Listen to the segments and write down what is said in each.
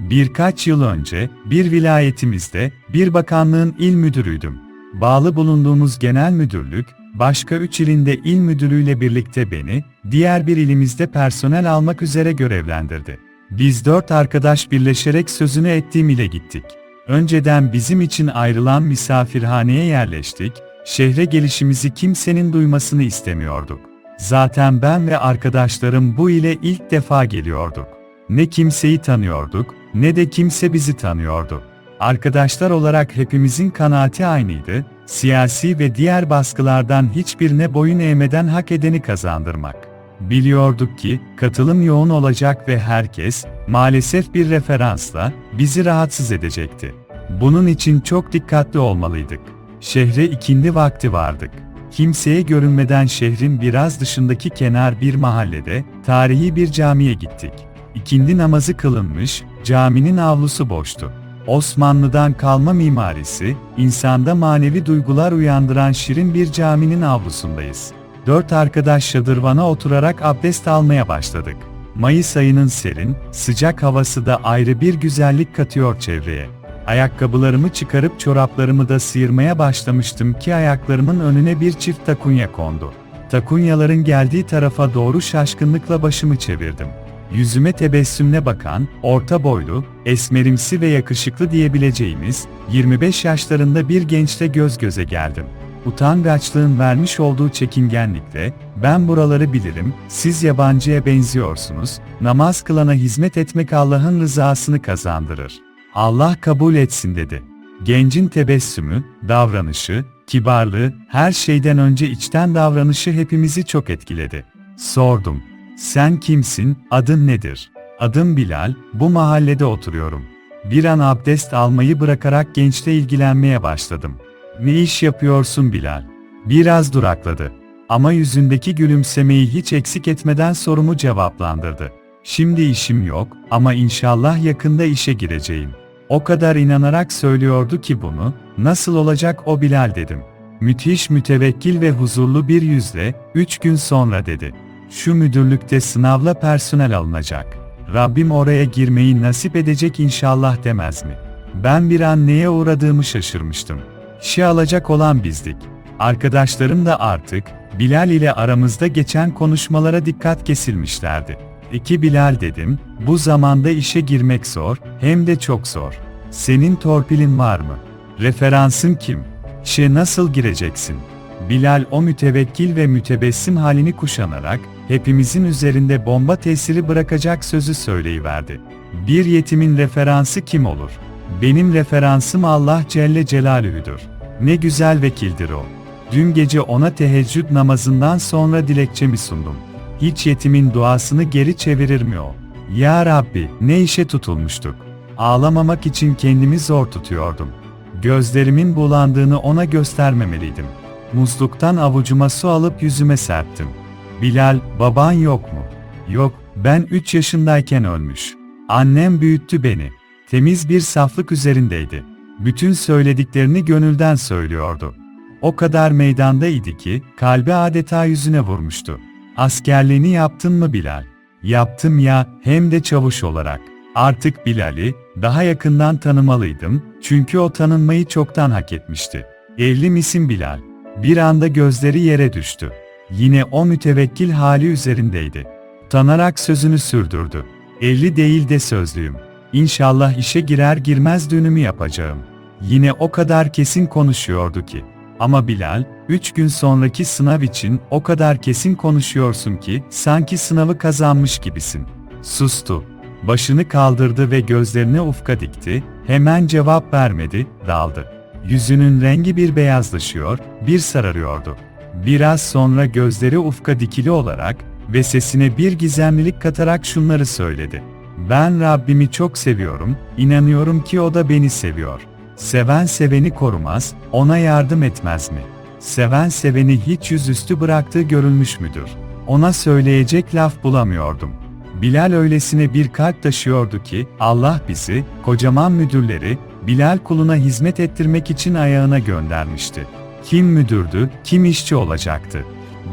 Birkaç yıl önce bir vilayetimizde bir bakanlığın il müdürüydüm. Bağlı bulunduğumuz genel müdürlük, başka üç ilinde il müdürüyle birlikte beni, diğer bir ilimizde personel almak üzere görevlendirdi. Biz dört arkadaş birleşerek sözünü ettiğim ile gittik. Önceden bizim için ayrılan misafirhaneye yerleştik, şehre gelişimizi kimsenin duymasını istemiyorduk. Zaten ben ve arkadaşlarım bu ile ilk defa geliyorduk. Ne kimseyi tanıyorduk, ne de kimse bizi tanıyordu. Arkadaşlar olarak hepimizin kanaati aynıydı, siyasi ve diğer baskılardan hiçbirine boyun eğmeden hak edeni kazandırmak. Biliyorduk ki, katılım yoğun olacak ve herkes, maalesef bir referansla, bizi rahatsız edecekti. Bunun için çok dikkatli olmalıydık. Şehre ikindi vakti vardık. Kimseye görünmeden şehrin biraz dışındaki kenar bir mahallede, tarihi bir camiye gittik. İkindi namazı kılınmış, caminin avlusu boştu. Osmanlı'dan kalma mimarisi, insanda manevi duygular uyandıran şirin bir caminin avlusundayız. Dört arkadaş şadırvana oturarak abdest almaya başladık. Mayıs ayının serin, sıcak havası da ayrı bir güzellik katıyor çevreye. Ayakkabılarımı çıkarıp çoraplarımı da sıyırmaya başlamıştım ki ayaklarımın önüne bir çift takunya kondu. Takunyaların geldiği tarafa doğru şaşkınlıkla başımı çevirdim. Yüzüme tebessümle bakan, orta boylu, esmerimsi ve yakışıklı diyebileceğimiz, 25 yaşlarında bir gençle göz göze geldim. Utangaçlığın vermiş olduğu çekingenlikle, ben buraları bilirim, siz yabancıya benziyorsunuz, namaz kılana hizmet etmek Allah'ın rızasını kazandırır. Allah kabul etsin dedi. Gencin tebessümü, davranışı, kibarlığı, her şeyden önce içten davranışı hepimizi çok etkiledi. Sordum. Sen kimsin, adın nedir? Adım Bilal, bu mahallede oturuyorum. Bir an abdest almayı bırakarak gençle ilgilenmeye başladım. Ne iş yapıyorsun Bilal? Biraz durakladı. Ama yüzündeki gülümsemeyi hiç eksik etmeden sorumu cevaplandırdı. Şimdi işim yok ama inşallah yakında işe gireceğim. O kadar inanarak söylüyordu ki bunu, nasıl olacak o Bilal dedim. Müthiş mütevekkil ve huzurlu bir yüzle, üç gün sonra dedi. Şu müdürlükte sınavla personel alınacak. Rabbim oraya girmeyi nasip edecek inşallah demez mi? Ben bir an neye uğradığımı şaşırmıştım. İşe alacak olan bizdik. Arkadaşlarım da artık, Bilal ile aramızda geçen konuşmalara dikkat kesilmişlerdi. İki Bilal dedim, bu zamanda işe girmek zor, hem de çok zor. Senin torpilin var mı? Referansın kim? İşe nasıl gireceksin? Bilal o mütevekkil ve mütebessim halini kuşanarak, hepimizin üzerinde bomba tesiri bırakacak sözü söyleyiverdi. Bir yetimin referansı kim olur? Benim referansım Allah Celle Celaluhu'dur. Ne güzel vekildir o. Dün gece ona teheccüd namazından sonra dilekçemi sundum. Hiç yetimin duasını geri çevirir mi o? Ya Rabbi, ne işe tutulmuştuk. Ağlamamak için kendimi zor tutuyordum. Gözlerimin bulandığını ona göstermemeliydim. Musluktan avucuma su alıp yüzüme serptim. Bilal, baban yok mu? Yok, ben 3 yaşındayken ölmüş. Annem büyüttü beni. Temiz bir saflık üzerindeydi. Bütün söylediklerini gönülden söylüyordu. O kadar meydandaydı ki, kalbi adeta yüzüne vurmuştu. Askerliğini yaptın mı Bilal? Yaptım ya, hem de çavuş olarak. Artık Bilal'i, daha yakından tanımalıydım, çünkü o tanınmayı çoktan hak etmişti. Evli misin Bilal? Bir anda gözleri yere düştü. Yine o mütevekkil hali üzerindeydi. Tanarak sözünü sürdürdü. Evli değil de sözlüyüm. İnşallah işe girer girmez düğünümü yapacağım. Yine o kadar kesin konuşuyordu ki. Ama Bilal, üç gün sonraki sınav için o kadar kesin konuşuyorsun ki, sanki sınavı kazanmış gibisin. Sustu. Başını kaldırdı ve gözlerini ufka dikti, hemen cevap vermedi, daldı. Yüzünün rengi bir beyazlaşıyor, bir sararıyordu. Biraz sonra gözleri ufka dikili olarak ve sesine bir gizemlilik katarak şunları söyledi. Ben Rabbimi çok seviyorum, inanıyorum ki o da beni seviyor. Seven seveni korumaz, ona yardım etmez mi? Seven seveni hiç yüzüstü bıraktığı görülmüş müdür? Ona söyleyecek laf bulamıyordum. Bilal öylesine bir kalp taşıyordu ki, Allah bizi, kocaman müdürleri, Bilal kuluna hizmet ettirmek için ayağına göndermişti. Kim müdürdü, kim işçi olacaktı.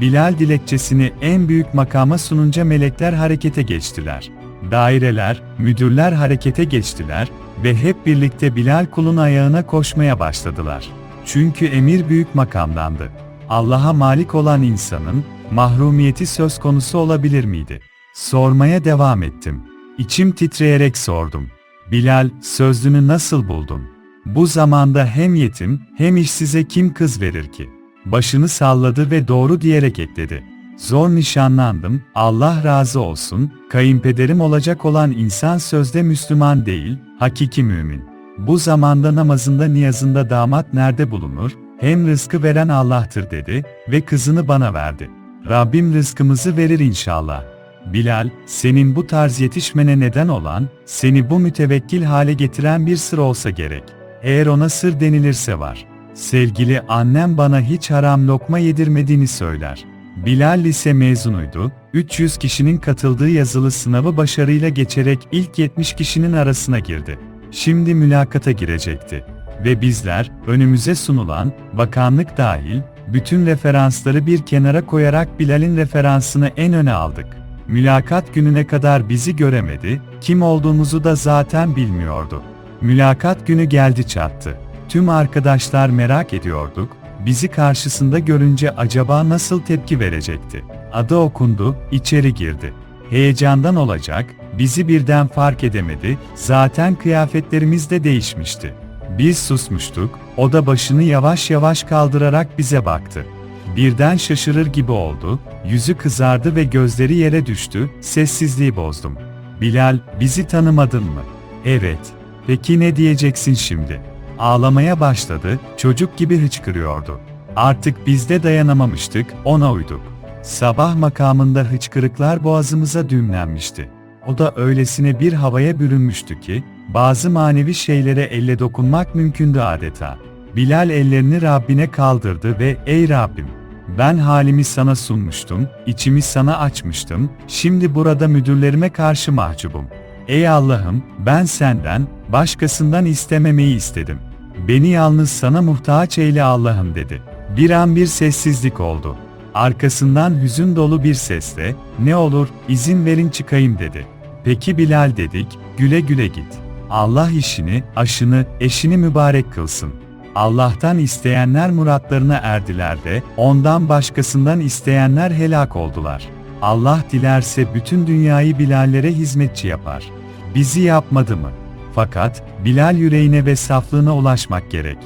Bilal dilekçesini en büyük makama sununca melekler harekete geçtiler. Daireler, müdürler harekete geçtiler ve hep birlikte Bilal kulun ayağına koşmaya başladılar. Çünkü emir büyük makamdandı. Allah'a malik olan insanın mahrumiyeti söz konusu olabilir miydi? Sormaya devam ettim. İçim titreyerek sordum. Bilal, sözlünü nasıl buldun? Bu zamanda hem yetim hem işsize kim kız verir ki? Başını salladı ve doğru diyerek ekledi. Zor nişanlandım, Allah razı olsun, kayınpederim olacak olan insan sözde Müslüman değil, hakiki mümin. Bu zamanda namazında niyazında damat nerede bulunur, hem rızkı veren Allah'tır dedi ve kızını bana verdi. Rabbim rızkımızı verir inşallah. Bilal, senin bu tarz yetişmene neden olan, seni bu mütevekkil hale getiren bir sır olsa gerek. Eğer ona sır denilirse var. Sevgili annem bana hiç haram lokma yedirmediğini söyler. Bilal lise mezunuydu, 300 kişinin katıldığı yazılı sınavı başarıyla geçerek ilk 70 kişinin arasına girdi. Şimdi mülakata girecekti. Ve bizler, önümüze sunulan, bakanlık dahil, bütün referansları bir kenara koyarak Bilal'in referansını en öne aldık. Mülakat gününe kadar bizi göremedi, kim olduğumuzu da zaten bilmiyordu. Mülakat günü geldi çattı. Tüm arkadaşlar merak ediyorduk, bizi karşısında görünce acaba nasıl tepki verecekti? Adı okundu, içeri girdi. Heyecandan olacak, bizi birden fark edemedi, zaten kıyafetlerimiz de değişmişti. Biz susmuştuk, o da başını yavaş yavaş kaldırarak bize baktı. Birden şaşırır gibi oldu, yüzü kızardı ve gözleri yere düştü, sessizliği bozdum. Bilal, bizi tanımadın mı? Evet. Peki ne diyeceksin şimdi? Ağlamaya başladı, çocuk gibi hıçkırıyordu. Artık biz de dayanamamıştık, ona uyduk. Sabah makamında hıçkırıklar boğazımıza düğümlenmişti. O da öylesine bir havaya bürünmüştü ki, bazı manevi şeylere elle dokunmak mümkündü adeta. Bilal ellerini Rabbine kaldırdı ve ''Ey Rabbim, ben halimi sana sunmuştum, içimi sana açmıştım, şimdi burada müdürlerime karşı mahcubum. Ey Allah'ım, ben senden, başkasından istememeyi istedim. Beni yalnız sana muhtaç eyle Allah'ım dedi. Bir an bir sessizlik oldu. Arkasından hüzün dolu bir sesle, ne olur, izin verin çıkayım dedi. Peki Bilal dedik, güle güle git. Allah işini, aşını, eşini mübarek kılsın. Allah'tan isteyenler muratlarına erdiler de, ondan başkasından isteyenler helak oldular. Allah dilerse bütün dünyayı Bilallere hizmetçi yapar. Bizi yapmadı mı? Fakat, Bilal yüreğine ve saflığına ulaşmak gerek.